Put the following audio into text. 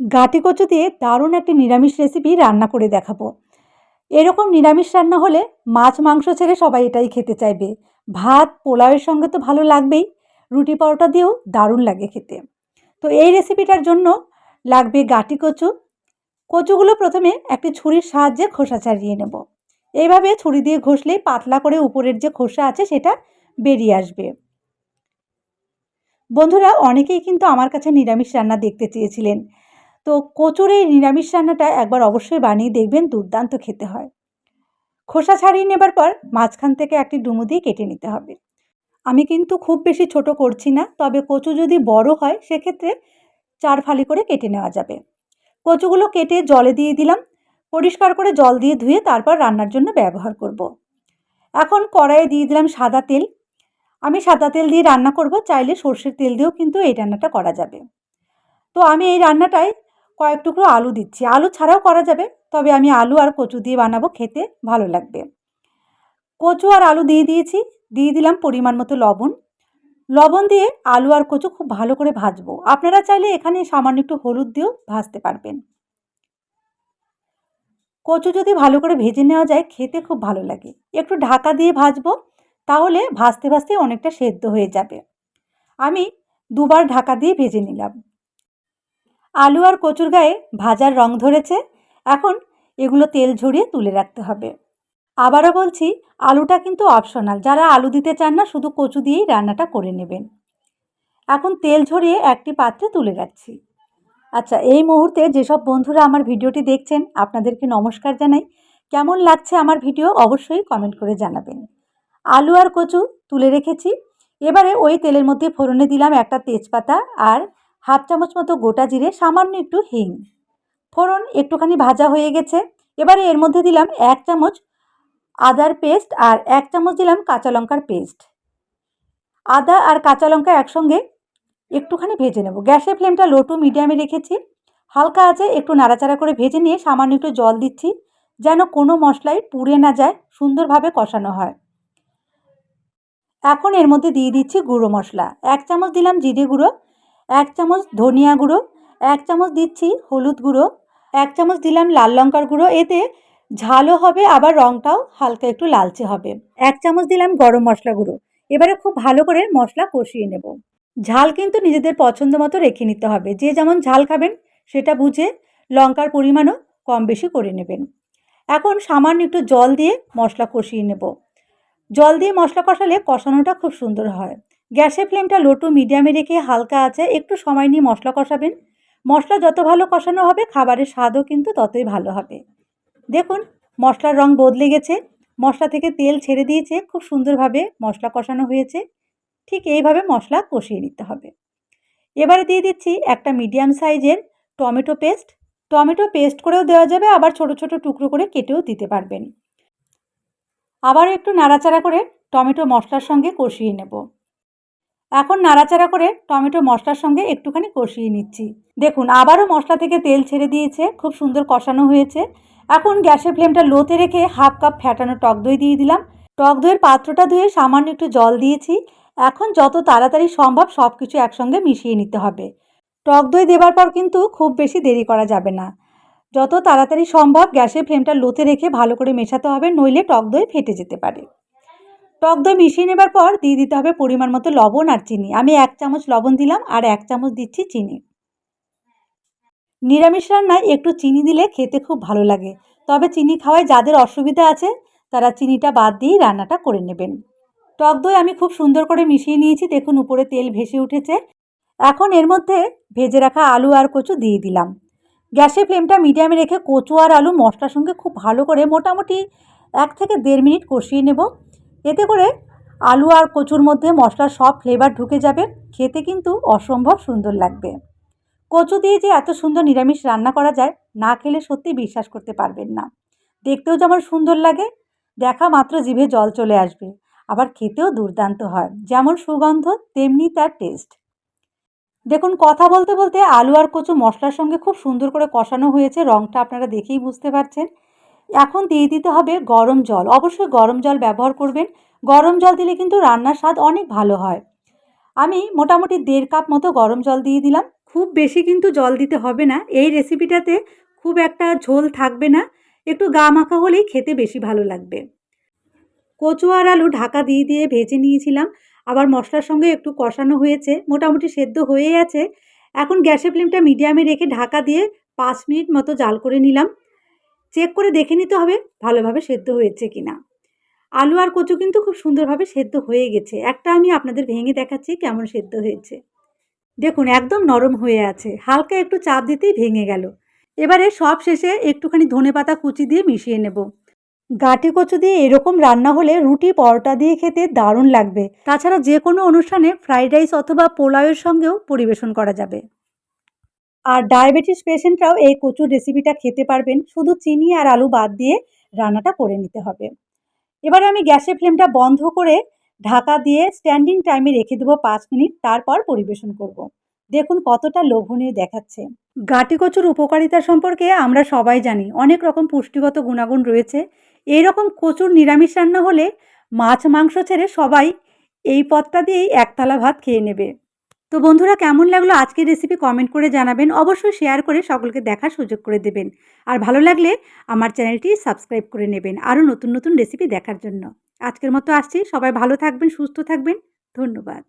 গাটি কচু দিয়ে দারুণ একটি নিরামিষ রেসিপি রান্না করে দেখাবো। এরকম নিরামিষ রান্না হলে মাছ মাংস ছেড়ে সবাই এটাই খেতে চাইবে। ভাত, পোলাওয়ের সঙ্গে তো ভালো লাগবেই। রুটি পরোটা দিয়েও দারুণ লাগে খেতে। তো এই রেসিপিটার জন্য লাগবে গাটি কচু। কচুগুলো প্রথমে একটি ছুরির সাহায্যে খোসা ছাড়িয়ে নেব। এইভাবে ছুরি দিয়ে ঘষলেই পাতলা করে উপরের যে খোসা আছে সেটা বেরিয়ে আসবে। বন্ধুরা, অনেকেই কিন্তু আমার কাছে নিরামিষ রান্না দেখতে চেয়েছিলেন। তো কচুর এই নিরামিষ রান্নাটা একবার অবশ্যই বানিয়ে দেখবেন, দুর্দান্ত খেতে হয়। খোসা ছাড়িয়ে নেবার পর মাঝখান থেকে একটি ডুমু দিয়ে কেটে নিতে হবে। আমি কিন্তু খুব বেশি ছোট করছি না, তবে কচু যদি বড় হয়, সেক্ষেত্রে চার ফালি করে কেটে নেওয়া যাবে। কচুগুলো কেটে জলে দিয়ে দিলাম, পরিষ্কার করে জল দিয়ে ধুয়ে তারপর রান্নার জন্য ব্যবহার করব। এখন কড়াইয়ে দিয়ে দিলাম সাদা তেল। আমি সাদা তেল দিয়ে রান্না করব, চাইলে সর্ষের তেল দিয়েও কিন্তু এই রান্নাটা করা যাবে। তো আমি এই রান্নাটায় কয়েক টুকরো আলু দিচ্ছি। আলু ছাড়াও করা যাবে, তবে আমি আলু আর কচু দিয়ে বানাবো, খেতে ভালো লাগবে। কচু আর আলু দিয়ে দিয়েছি, দিয়ে দিলাম পরিমাণ মতো লবণ। লবণ দিয়ে আলু আর কচু খুব ভালো করে ভাজবো। আপনারা চাইলে এখানে সামান্য একটু হলুদ দিয়েও ভাজতে পারবেন। কচু যদি ভালো করে ভেজে নেওয়া যায়, খেতে খুব ভালো লাগে। একটু ঢাকা দিয়ে ভাজবো, তাহলে ভাজতে ভাজতে অনেকটা সেদ্ধ হয়ে যাবে। আমি দুবার ঢাকা দিয়ে ভেজে নিলাম। আলু আর কচুর গায়ে ভাজার রং ধরেছে। এখন এগুলো তেল ঝরিয়ে তুলে রাখতে হবে। আবারও বলছি, আলুটা কিন্তু অপশনাল যারা আলু দিতে চান না, শুধু কচু দিয়েই রান্নাটা করে নেবেন। এখন তেল ঝরিয়ে একটি পাত্রে তুলে রাখছি। আচ্ছা এই মুহূর্তে যেসব বন্ধুরা আমার ভিডিওটি দেখছেন, আপনাদেরকে নমস্কার জানাই। কেমন লাগছে আমার ভিডিও অবশ্যই কমেন্ট করে জানাবেন। আলু আর কচু তুলে রেখেছি। এবারে ওই তেলের মধ্যে ফোড়নে দিলাম একটা তেজপাতা আর হাফ চামচ মতো গোটা জিরে, সামান্য একটু হিং। ফোড়ন একটুখানি ভাজা হয়ে গেছে। এবারে এর মধ্যে দিলাম এক চামচ আদার পেস্ট আর এক চামচ দিলাম কাঁচা লঙ্কার পেস্ট। আদা আর কাঁচা লঙ্কা একসঙ্গে একটুখানি ভেজে নেব। গ্যাসের ফ্লেমটা লো টু মিডিয়ামে রেখেছি। হালকা আছে, একটু নাড়াচাড়া করে ভেজে নিয়ে সামান্য একটু জল দিচ্ছি, যেন কোনো মশলাই পুড়ে না যায়, সুন্দরভাবে কষানো হয়। এখন এর মধ্যে দিয়ে দিচ্ছি গুঁড়ো মশলা। এক চামচ দিলাম জিরে গুঁড়ো। এক চামচ ধনিয়া গুঁড়ো, এক চামচ দিচ্ছি হলুদ গুঁড়ো, এক চামচ দিলাম লাল লঙ্কার গুঁড়ো। এতে ঝালও হবে, আবার রঙটাও হালকা একটু লালচে হবে। এক চামচ দিলাম গরম মশলা গুঁড়ো। এবারে খুব ভালো করে মশলা কষিয়ে নেব। ঝাল কিন্তু নিজেদের পছন্দ মতো রেখে নিতে হবে। যে যেমন ঝাল খাবেন, সেটা বুঝে লঙ্কার পরিমাণও কম বেশি করে নেবেন। এখন সামান্য একটু জল দিয়ে মশলা কষিয়ে নেব। জল দিয়ে মশলা কষালে কষানোটা খুব সুন্দর হয়। গ্যাসের ফ্লেমটা লো টু মিডিয়ামে রেখে হালকা আছে একটু সময় নিয়ে মশলা কষাবেন। মশলা যত ভালো কষানো হবে, খাবারের স্বাদও কিন্তু ততই ভালো হবে। দেখুন, মশলার রং বদলে গেছে। মশলা থেকে তেল ছেড়ে দিয়েছে। খুব সুন্দরভাবে মশলা কষানো হয়েছে। ঠিক এইভাবে মশলা কষিয়ে নিতে হবে। এবারে দিয়ে দিচ্ছি একটা মিডিয়াম সাইজের টমেটো পেস্ট। টমেটো পেস্ট করেও দেওয়া যাবে, আবার ছোট ছোট টুকরো করে কেটেও দিতে পারবেন। আবার একটু নাড়াচাড়া করে টমেটো মশলার সঙ্গে কষিয়ে নেব। এখন নাড়াচাড়া করে টমেটো মশলার সঙ্গে একটুখানি কষিয়ে নিচ্ছি। দেখুন, আবারও মশলা থেকে তেল ছেড়ে দিয়েছে, খুব সুন্দর কষানো হয়েছে। এখন গ্যাসের ফ্লেমটা লোতে রেখে হাফ কাপ ফ্যাটানো টক দই দিয়ে দিলাম। টক দইয়ের পাত্রটা ধুয়ে সামান্য একটু জল দিয়েছি। এখন যত তাড়াতাড়ি সম্ভব সব কিছু একসঙ্গে মিশিয়ে নিতে হবে। টক দই দেবার পর কিন্তু খুব বেশি দেরি করা যাবে না। যত তাড়াতাড়ি সম্ভব গ্যাসের ফ্লেমটা লোতে রেখে ভালো করে মেশাতে হবে, নইলে টক দই ফেটে যেতে পারে। টক দই মিশিয়ে নেবার পর দিয়ে দিতে হবে পরিমাণ মতো লবণ আর চিনি। আমি এক চামচ লবণ দিলাম আর এক চামচ দিচ্ছি চিনি। নিরামিষ রান্নায় একটু চিনি দিলে খেতে খুব ভালো লাগে। তবে চিনি খাওয়ায় যাদের অসুবিধা আছে, তারা চিনিটা বাদ দিয়েই রান্নাটা করে নেবেন। টক দই আমি খুব সুন্দর করে মিশিয়ে নিয়েছি। দেখুন, উপরে তেল ভেসে উঠেছে। এখন এর মধ্যে ভেজে রাখা আলু আর কচু দিয়ে দিলাম। গ্যাসের ফ্লেমটা মিডিয়ামে রেখে কচু আর আলু মশলার সঙ্গে খুব ভালো করে মোটামুটি এক থেকে দেড় মিনিট কষিয়ে নেব। এতে করে আলু আর কচুর মধ্যে মশলার সব ফ্লেভার ঢুকে যাবে, খেতে কিন্তু অসম্ভব সুন্দর লাগবে। কচু দিয়ে যে এত সুন্দর নিরামিষ রান্না করা যায়, না খেলে সত্যি বিশ্বাস করতে পারবেন না। দেখতেও যেমন সুন্দর লাগে, দেখা মাত্র জিভে জল চলে আসবে, আবার খেতেও দুর্দান্ত হয়, যেমন সুগন্ধ, তেমনি তার টেস্ট দেখুন, কথা বলতে বলতে আলু আর কচু মশলার সঙ্গে খুব সুন্দর করে কষানো হয়েছে রঙটা আপনারা দেখেই বুঝতে পারছেন। এখন দিয়ে দিতে হবে গরম জল। অবশ্যই গরম জল ব্যবহার করবেন। গরম জল দিলে কিন্তু রান্নার স্বাদ অনেক ভালো হয়। আমি মোটামুটি দেড় কাপ মতো গরম জল দিয়ে দিলাম। খুব বেশি কিন্তু জল দিতে হবে না। এই রেসিপিটাতে খুব একটা ঝোল থাকবে না। একটু গা মাখা হলেই খেতে বেশি ভালো লাগবে। কচু আর আলু ঢাকা দিয়ে দিয়ে ভেজে নিয়েছিলাম। আবার মশলার সঙ্গে একটু কষানো হয়েছে। মোটামুটি সেদ্ধ হয়েই আছে। এখন গ্যাসের ফ্লেমটা মিডিয়ামে রেখে ঢাকা দিয়ে পাঁচ মিনিট মতো জাল করে নিলাম। চেক করে দেখে নিতে হবে ভালোভাবে সেদ্ধ হয়েছে কি না আলু আর কচু কিন্তু খুব সুন্দরভাবে সেদ্ধ হয়ে গেছে। একটা আমি আপনাদের ভেঙে দেখাচ্ছি কেমন সেদ্ধ হয়েছে। দেখুন, একদম নরম হয়ে আছে। হালকা একটু চাপ দিতেই ভেঙে গেল। এবারে সব শেষে একটুখানি ধনে পাতা কুচি দিয়ে মিশিয়ে নেব। গাঁটি কচু দিয়ে এরকম রান্না হলে রুটি, পরোটা দিয়ে খেতে দারুণ লাগবে। তাছাড়া যে কোনো অনুষ্ঠানে ফ্রাইড রাইস অথবা পোলাওয়ের সঙ্গেও পরিবেশন করা যাবে। আর ডায়াবেটিস পেশেন্টরাও এই কচুর রেসিপিটা খেতে পারবেন। শুধু চিনি আর আলু বাদ দিয়ে রান্নাটা করে নিতে হবে। এবারে আমি গ্যাসের ফ্লেমটা বন্ধ করে ঢাকা দিয়ে স্ট্যান্ডিং টাইমে রেখে দেবো পাঁচ মিনিট। তারপর পরিবেশন করব। দেখুন কতটা লোভনীয় দেখাচ্ছে। গাটি কচুর উপকারিতা সম্পর্কে আমরা সবাই জানি। অনেক রকম পুষ্টিগত গুণাগুণ রয়েছে। এই রকম কচুর নিরামিষ রান্না হলে মাছ মাংস ছেড়ে সবাই এই পদটা দিয়েই একতলা ভাত খেয়ে নেবে। তো বন্ধুরা, কেমন লাগল আজকের রেসিপি কমেন্ট করে জানাবেন। অবশ্যই শেয়ার করে সকলকে দেখার সুযোগ করে দেবেন। আর ভালো লাগলে আমার চ্যানেলটি সাবস্ক্রাইব করে নেবেন আরও নতুন নতুন রেসিপি দেখার জন্য। আজকের মতো আসছি। সবাই ভালো থাকবেন, সুস্থ থাকবেন। ধন্যবাদ।